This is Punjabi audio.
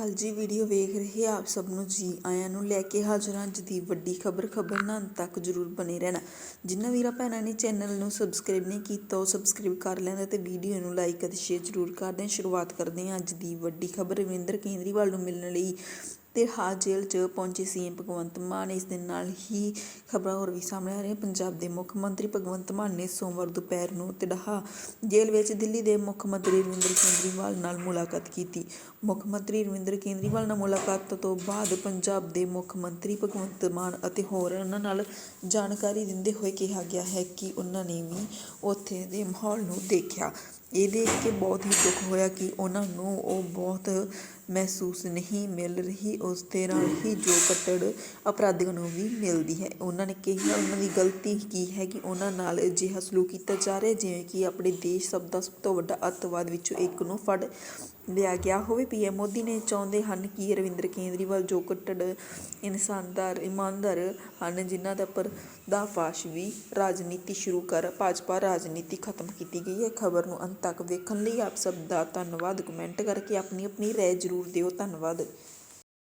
ਹਾਂਜੀ, ਵੀਡੀਓ ਵੇਖ ਰਹੇ ਆਪ ਸਭ ਨੂੰ ਜੀ ਆਇਆਂ ਨੂੰ ਲੈ ਕੇ ਹਾਜ਼ਰ ਹਾਂ ਅੱਜ ਦੀ ਵੱਡੀ ਖਬਰ। ਖਬਰ ਨਾਲ ਤੱਕ ਜਰੂਰ ਬਨੇ ਰਹਿਣਾ। ਜਿੰਨਾ ਵੀਰਾਂ ਭੈਣਾਂ ਨੇ ਚੈਨਲ ਨੂੰ ਸਬਸਕ੍ਰਾਈਬ ਨਹੀਂ ਕੀਤਾ, ਉਹ ਸਬਸਕ੍ਰਾਈਬ ਕਰ ਲੈਣਾ ਤੇ ਵੀਡੀਓ ਨੂੰ ਲਾਈਕ ਅਤੇ ਸ਼ੇਅਰ ਜਰੂਰ ਕਰ ਦੇਣ। ਸ਼ੁਰੂਆਤ ਕਰਦੇ ਹਾਂ ਅੱਜ ਦੀ ਵੱਡੀ ਖਬਰ। ਰਵਿੰਦਰ ਕੇਂਦਰੀਵਾਲ ਨੂੰ ਮਿਲਣ ਲਈ ਤੇ ਹਾਲ ਜੇਲ੍ਹ 'ਚ ਪਹੁੰਚੇ ਸੀਐਮ ਭਗਵੰਤ ਮਾਨ। ਇਸ ਦੇ ਨਾਲ ਹੀ ਖਬਰਾਂ ਹੋਰ ਵੀ ਸਾਹਮਣੇ ਆ ਰਹੀਆਂ। ਪੰਜਾਬ ਦੇ ਮੁੱਖ ਮੰਤਰੀ ਭਗਵੰਤ ਮਾਨ ਨੇ ਸੋਮਵਾਰ ਦੁਪਹਿਰ ਨੂੰ ਤਿੜਾਹਾ ਜੇਲ੍ਹ ਵਿੱਚ ਦਿੱਲੀ ਦੇ ਮੁੱਖ ਮੰਤਰੀ ਰਵਿੰਦਰ ਕੇਂਦਰੀਵਾਲ ਨਾਲ ਮੁਲਾਕਾਤ ਕੀਤੀ। ਮੁੱਖ ਮੰਤਰੀ ਰਵਿੰਦਰ ਕੇਂਦਰੀਵਾਲ ਨਾਲ ਮੁਲਾਕਾਤ ਤੋਂ ਬਾਅਦ ਪੰਜਾਬ ਦੇ ਮੁੱਖ ਮੰਤਰੀ ਭਗਵੰਤ ਮਾਨ ਅਤੇ ਹੋਰ ਉਹਨਾਂ ਨਾਲ ਜਾਣਕਾਰੀ ਦਿੰਦੇ ਹੋਏ ਕਿਹਾ ਗਿਆ ਹੈ ਕਿ ਉਹਨਾਂ ਨੇ ਵੀ ਉੱਥੇ ਦੇ ਮਾਹੌਲ ਨੂੰ ਦੇਖਿਆ। ਇਹ ਦੇਖ ਕੇ ਬਹੁਤ ਹੀ ਦੁੱਖ ਹੋਇਆ ਕਿ ਉਹਨਾਂ ਨੂੰ ਉਹ ਬਹੁਤ ਮਹਿਸੂਸ ਨਹੀਂ ਮਿਲ ਰਹੀ, ਉਸ ਦੇ ਨਾਲ ਹੀ ਜੋ ਕੱਟੜ ਅਪਰਾਧੀਆਂ ਨੂੰ ਵੀ ਮਿਲਦੀ ਹੈ। ਉਹਨਾਂ ਨੇ ਕਿਹਾ, ਉਹਨਾਂ ਦੀ ਗਲਤੀ ਕੀ ਹੈ ਕਿ ਉਹਨਾਂ ਨਾਲ ਅਜਿਹਾ ਸਲੂਕ ਕੀਤਾ ਜਾ ਰਿਹਾ ਜਿਵੇਂ ਕਿ ਆਪਣੇ ਦੇਸ਼ ਸਭ ਦਾ ਸਭ ਤੋਂ ਵੱਡਾ ਅੱਤਵਾਦ ਵਿੱਚੋਂ ਇੱਕ ਨੂੰ ਫੜ ਲਿਆ ਗਿਆ ਹੋਵੇ। ਪੀਐਮ ਮੋਦੀ ਨੇ ਚਾਹੁੰਦੇ ਹਨ ਕਿ ਰਵਿੰਦਰ ਕੇਂਦਰੀਵਾਲ ਜੋ ਕੱਟੜ ਇਨਸਾਨਦਾਰ, ਇਮਾਨਦਾਰ ਹਨ, ਜਿਨ੍ਹਾਂ ਦਾ ਪਰ ਦਾ ਫਾਸ਼ ਵੀ ਰਾਜਨੀਤੀ ਸ਼ੁਰੂ ਕਰ, ਭਾਜਪਾ ਰਾਜਨੀਤੀ ਖਤਮ ਕੀਤੀ ਗਈ ਹੈ। ਖਬਰ ਨੂੰ ਅੰਤ ਤੱਕ ਵੇਖਣ ਲਈ ਆਪ ਸਭ ਦਾ ਧੰਨਵਾਦ। ਕਮੈਂਟ ਕਰਕੇ ਆਪਣੀ ਆਪਣੀ ਰਾਏ ਜ਼ਰੂਰ ਦਿਓ। ਧੰਨਵਾਦ।